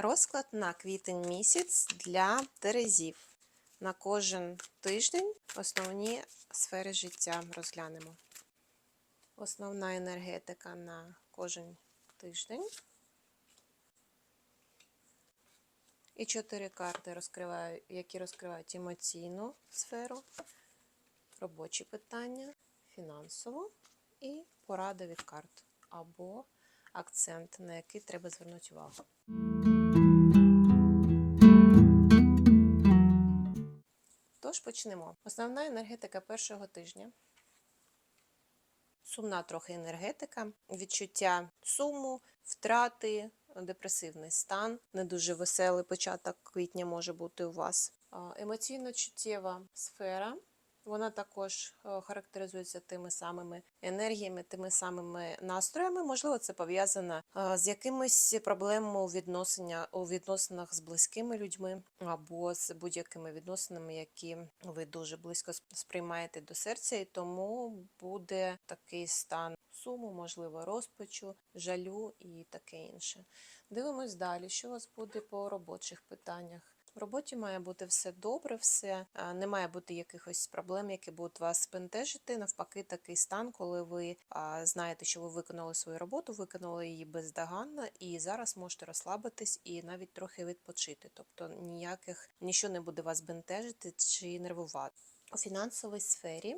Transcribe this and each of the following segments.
Розклад на квітень місяць для Терезів. На кожен тиждень основні сфери життя розглянемо. Основна енергетика на кожен тиждень. І чотири карти які розкривають емоційну сферу, робочі питання, фінансову і порада від карт або акцент, на який треба звернути увагу. Тож почнемо. Основна енергетика першого тижня. Сумна трохи енергетика, відчуття суму, втрати, депресивний стан, не дуже веселий початок квітня може бути у вас. Емоційно-чуттєва сфера. Вона також е, характеризується тими самими енергіями, тими самими настроями. Можливо, це пов'язано е, з якимись проблемами у відносинах, у відносинах з близькими людьми або з будь-якими відносинами, які ви дуже близько сприймаєте до серця, і тому буде такий стан суму, можливо, розпачу, жалю і таке інше. Дивимось далі, що у вас буде по робочих питаннях. В роботі має бути все добре, все не має бути якихось проблем, які будуть вас бентежити. Навпаки, такий стан, коли ви знаєте, що ви виконали свою роботу, виконали її бездоганно, і зараз можете розслабитись і навіть трохи відпочити. Тобто ніяких нічого не буде вас бентежити чи нервувати. У фінансовій сфері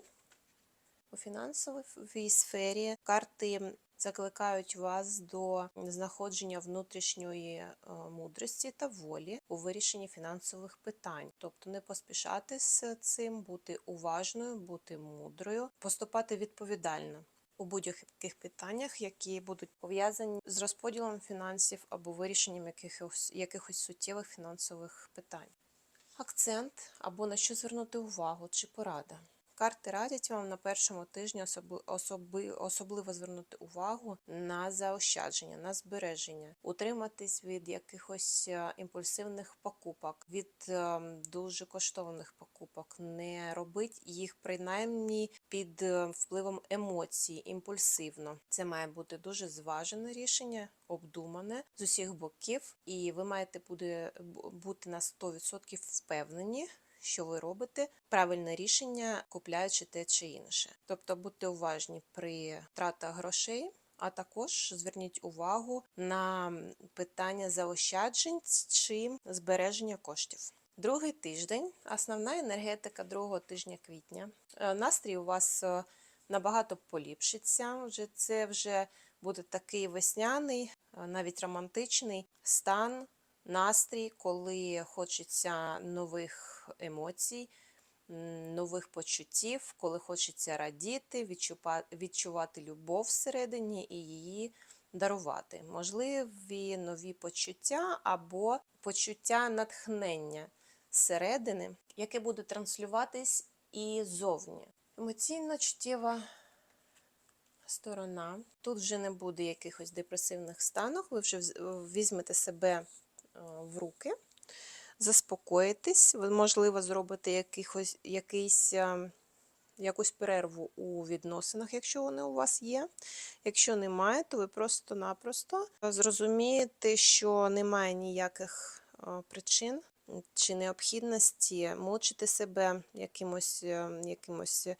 у фінансовій сфері карти закликають вас до знаходження внутрішньої е, мудрості та волі у вирішенні фінансових питань, тобто не поспішати з цим, бути уважною, бути мудрою, поступати відповідально. У будь-яких питаннях, які будуть пов'язані з розподілом фінансів або вирішенням якихось, якихось суттєвих фінансових питань. Акцент або на що звернути увагу чи порада. Карти радять вам на першому тижні особи, особливо звернути увагу на заощадження, на збереження, утриматись від якихось е, імпульсивних покупок, від е, дуже коштовних покупок, не робить їх принаймні під е, впливом емоцій, імпульсивно. Це має бути дуже зважене рішення, обдумане з усіх боків, і ви маєте буде бу- бути на 100% впевнені що ви робите правильне рішення, купляючи те чи інше. Тобто будьте уважні при тратах грошей. А також зверніть увагу на питання заощаджень чи збереження коштів. Другий тиждень, основна енергетика другого тижня квітня. Е, Настрій у вас е, набагато поліпшиться. Вже це вже буде такий весняний, е, навіть романтичний стан, настрій, коли хочеться нових емоцій, нових почуттів, коли хочеться радіти, відчувати любов всередині і її дарувати. Можливі нові почуття або почуття натхнення зсередини, яке буде транслюватись і зовні. Емоційно чуттєва сторона. Тут вже не буде якихось депресивних станок, ви вже візьмете себе в руки заспокоїтесь, можливо, зробите якихось, якийсь, е, якусь перерву у відносинах, якщо вони у вас є. Якщо немає, то ви просто-напросто зрозумієте, що немає ніяких е, причин чи необхідності мучити себе якимось, е, якимось е,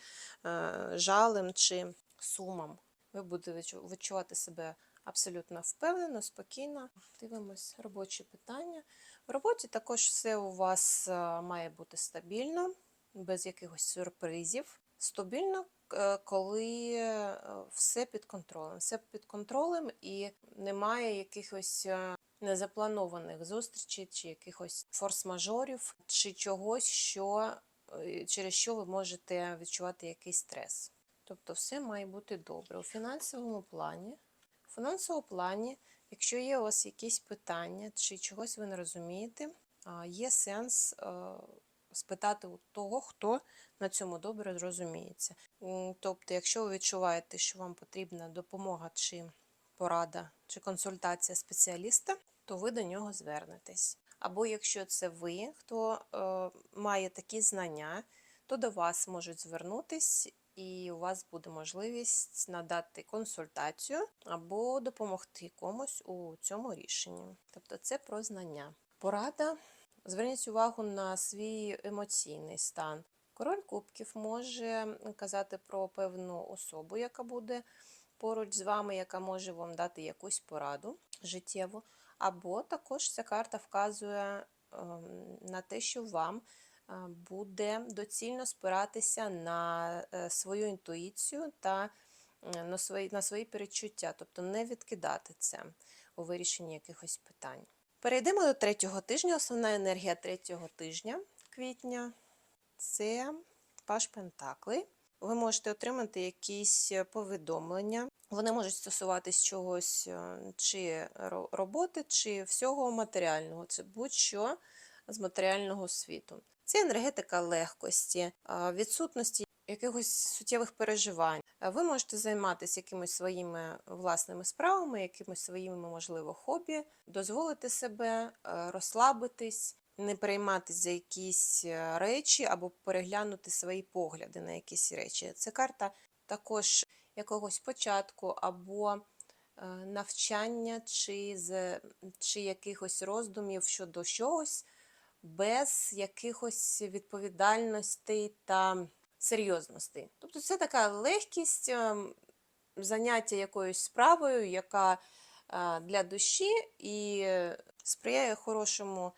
жалем чи сумом. Ви будете відчу- відчувати себе абсолютно впевнено, спокійно. Дивимось робочі питання. В роботі також все у вас е, має бути стабільно, без якихось сюрпризів. Стабільно, е, коли е, все під контролем. Все під контролем і немає якихось незапланованих зустрічей, чи якихось форс-мажорів, чи чогось, що, через що ви можете відчувати якийсь стрес. Тобто все має бути добре. У фінансовому плані, фінансовому плані Якщо є у вас якісь питання чи чогось ви не розумієте, є сенс е, спитати у того, хто на цьому добре розуміється. Тобто, якщо ви відчуваєте, що вам потрібна допомога чи порада, чи консультація спеціаліста, то ви до нього звернетесь. Або якщо це ви, хто е, має такі знання, то до вас можуть звернутись і у вас буде можливість надати консультацію або допомогти комусь у цьому рішенні. Тобто це про знання. Порада. Зверніть увагу на свій емоційний стан. Король кубків може казати про певну особу, яка буде поруч з вами, яка може вам дати якусь пораду життєву. Або також ця карта вказує ем, на те, що вам буде доцільно спиратися на е, свою інтуїцію та е, на свої, на свої перечуття, тобто не відкидати це у вирішенні якихось питань. Перейдемо до третього тижня. Основна енергія третього тижня квітня це паш Пентакли. Ви можете отримати якісь е, повідомлення. Вони можуть стосуватись чогось е, чи роботи, чи всього матеріального. Це будь-що з матеріального світу. Це енергетика легкості, відсутності якихось суттєвих переживань. А Ви можете займатися якимись своїми власними справами, якимось своїми, можливо, хобі, дозволити себе е, розслабитись, не перейматися за якісь е, речі або переглянути свої погляди на якісь речі. Це карта також якогось початку або е, навчання чи, з, чи якихось роздумів щодо чогось без якихось відповідальностей та серйозностей. Тобто це така легкість ем, заняття якоюсь справою, яка е, для душі і сприяє хорошому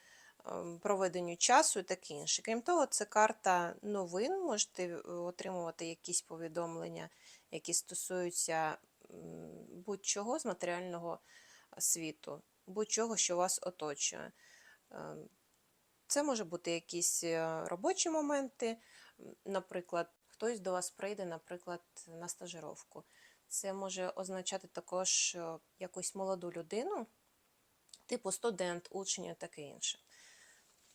ем, проведенню часу і таке інше. Крім того, це карта новин. Можете е, отримувати якісь повідомлення, які стосуються будь-чого з матеріального світу, будь-чого, що вас оточує. Це може бути якісь е, робочі моменти, наприклад, хтось до вас прийде, наприклад, на стажировку. Це може означати також е, якусь молоду людину, типу студент, учень таке інше.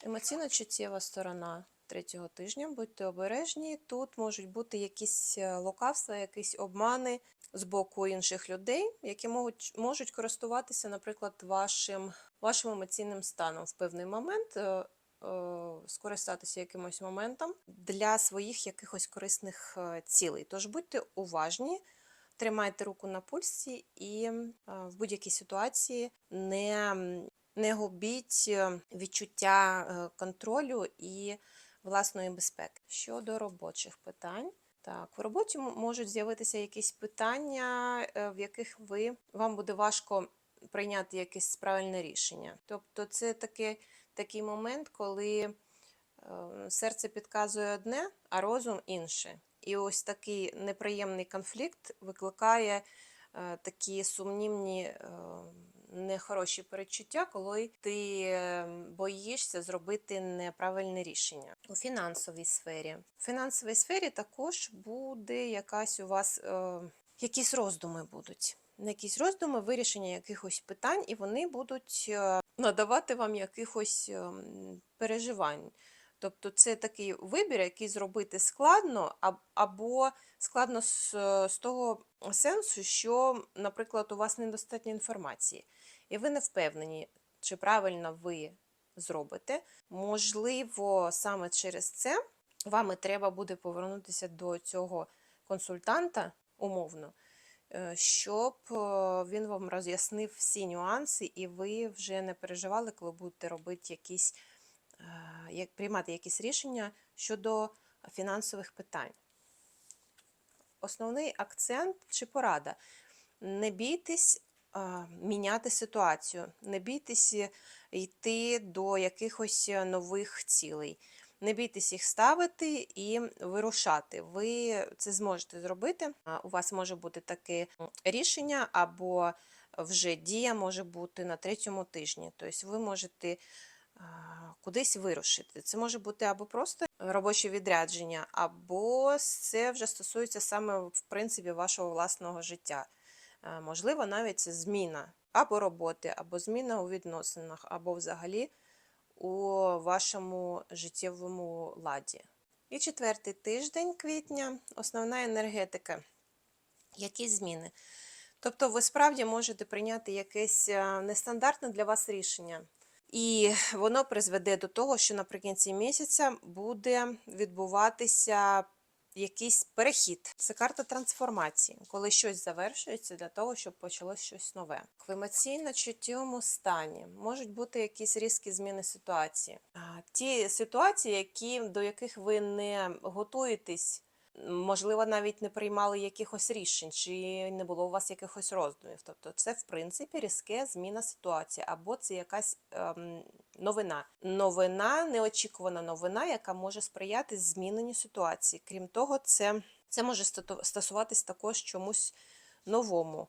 Емоційно чуттєва сторона третього тижня. Будьте обережні. Тут можуть бути якісь е, лукавства, якісь обмани з боку інших людей, які можуть, можуть користуватися, наприклад, вашим, вашим емоційним станом в певний момент. Е, Скористатися якимось моментом для своїх якихось корисних е, цілей. Тож будьте уважні, тримайте руку на пульсі і е, в будь-якій ситуації не, не губіть відчуття контролю і власної безпеки. Щодо робочих питань. Так, в роботі можуть з'явитися якісь питання, в яких ви вам буде важко прийняти якесь правильне рішення. Тобто, це таке, такий момент, коли е, серце підказує одне, а розум інше. І ось такий неприємний конфлікт викликає е, такі сумнівні, е, нехороші перечуття, коли ти боїшся зробити неправильне рішення. У фінансовій сфері. У фінансовій сфері також буде якась у вас якісь роздуми будуть. На якісь роздуми, вирішення якихось питань, і вони будуть е, надавати вам якихось ем, переживань. Тобто це такий вибір, який зробити складно, або складно з, е, з того сенсу, що, наприклад, у вас недостатньо інформації, і ви не впевнені, чи правильно ви зробите. Можливо, саме через це вам і треба буде повернутися до цього консультанта умовно, щоб е, він вам роз'яснив всі нюанси, і ви вже не переживали, коли будете робити якісь е, як приймати якісь рішення щодо фінансових питань. Основний акцент чи порада. Не бійтесь а, міняти ситуацію, не бійтесь е, йти до якихось е, нових цілей. Не бійтесь їх ставити і вирушати. Ви це зможете зробити. У вас може бути таке рішення, або вже дія може бути на третьому тижні. Тобто ви можете кудись вирушити. Це може бути або просто робоче відрядження, або це вже стосується саме в принципі вашого власного життя. Можливо, навіть це зміна або роботи, або зміна у відносинах, або взагалі у вашому життєвому ладі. І четвертий тиждень квітня, основна енергетика. Які зміни? Тобто ви справді можете прийняти якесь е, нестандартне для вас рішення. І воно призведе до того, що наприкінці місяця буде відбуватися якийсь перехід. Це карта трансформації, коли щось завершується для того, щоб почалось щось нове. В емоційно-чуттєвому стані можуть бути якісь різкі зміни ситуації. А, Ті ситуації, які, до яких ви не готуєтесь. Можливо, навіть не приймали якихось рішень, чи не було у вас якихось роздумів. Тобто, це в принципі різке зміна ситуації, або це якась ем, новина. Новина, неочікувана новина, яка може сприяти зміненню ситуації. Крім того, це, це може стосуватись також чомусь новому,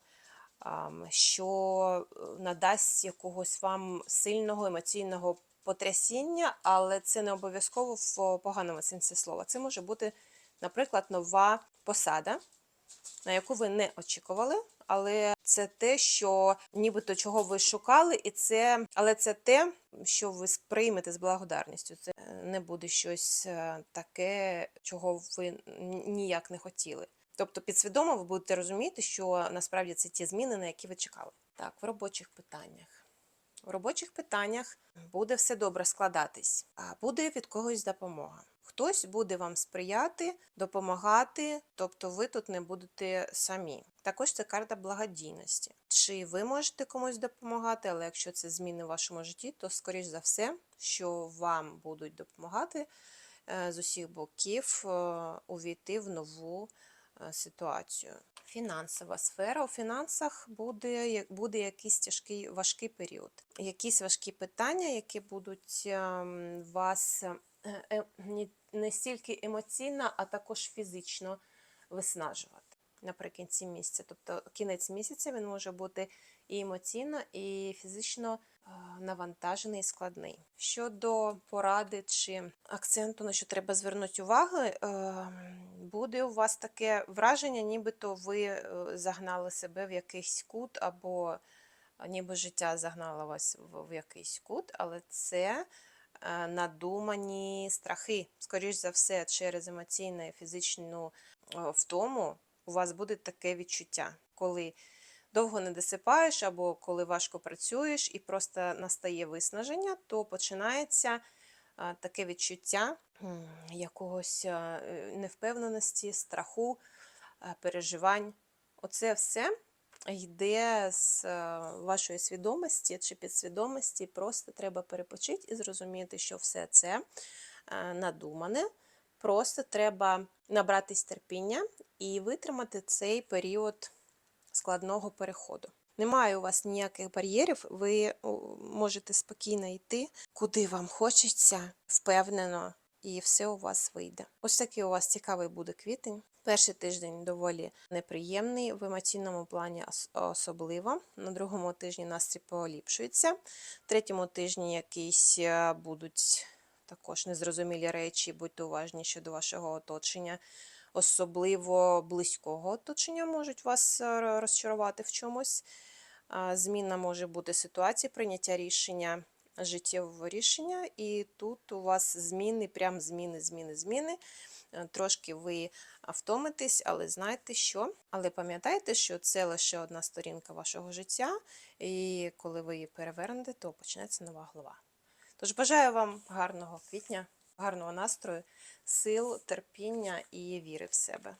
що е, надасть якогось вам сильного емоційного потрясіння, але це не обов'язково в поганому сенсі слова. Це може бути, наприклад, нова посада, на яку ви не очікували, але це те, що нібито чого ви шукали, і це, але це те, що ви сприймете з благодарністю. Це не буде щось е, таке, чого ви ніяк не хотіли. Тобто підсвідомо ви будете розуміти, що насправді це ті зміни, на які ви чекали. Так, в робочих питаннях. В робочих питаннях буде все добре складатись, а буде від когось допомога. Хтось буде вам сприяти, допомагати, тобто ви тут не будете самі. Також це карта благодійності. Чи ви можете комусь допомагати, але якщо це зміни в вашому житті, то скоріш за все, що вам будуть допомагати е, з усіх боків е, увійти в нову е, ситуацію. Фінансова сфера. У фінансах буде, буде якийсь тяжкий важкий період. Якісь важкі питання, які будуть ем, вас не стільки емоційно, а також фізично виснажувати наприкінці місяця. Тобто кінець місяця він може бути і емоційно, і фізично е, навантажений і складний. Щодо поради чи акценту, на що треба звернути увагу, е, буде у вас таке враження, нібито ви е, загнали себе в якийсь кут, або ніби життя загнало вас в якийсь кут, але це е, надумані страхи. Скоріш за все, через емоційну і фізичну е, втому у вас буде таке відчуття, коли довго не досипаєш, або коли важко працюєш і просто настає виснаження, то починається таке відчуття якогось е, невпевненості, страху, переживань. Оце все йде з е, вашої свідомості чи підсвідомості. Просто треба перепочити і зрозуміти, що все це е, надумане. Просто треба набратись терпіння і витримати цей період складного переходу. Немає у вас ніяких бар'єрів, ви можете спокійно йти, куди вам хочеться, впевнено, і все у вас вийде. Ось такий у вас цікавий буде квітень. Перший тиждень доволі неприємний, в емоційному плані особливо. На другому тижні настрій поліпшується. В третьому тижні якісь е, будуть також незрозумілі речі, будьте уважні щодо вашого оточення особливо близького оточення можуть вас е, розчарувати в чомусь. Зміна може бути ситуації, прийняття рішення, життєвого рішення, і тут у вас зміни, прям зміни, зміни, зміни. Е, Трошки ви втомитесь, але знаєте що? Але пам'ятайте, що це лише одна сторінка вашого життя, і коли ви її перевернете, то почнеться нова глава. Тож бажаю вам гарного квітня, гарного настрою, сил, терпіння і віри в себе.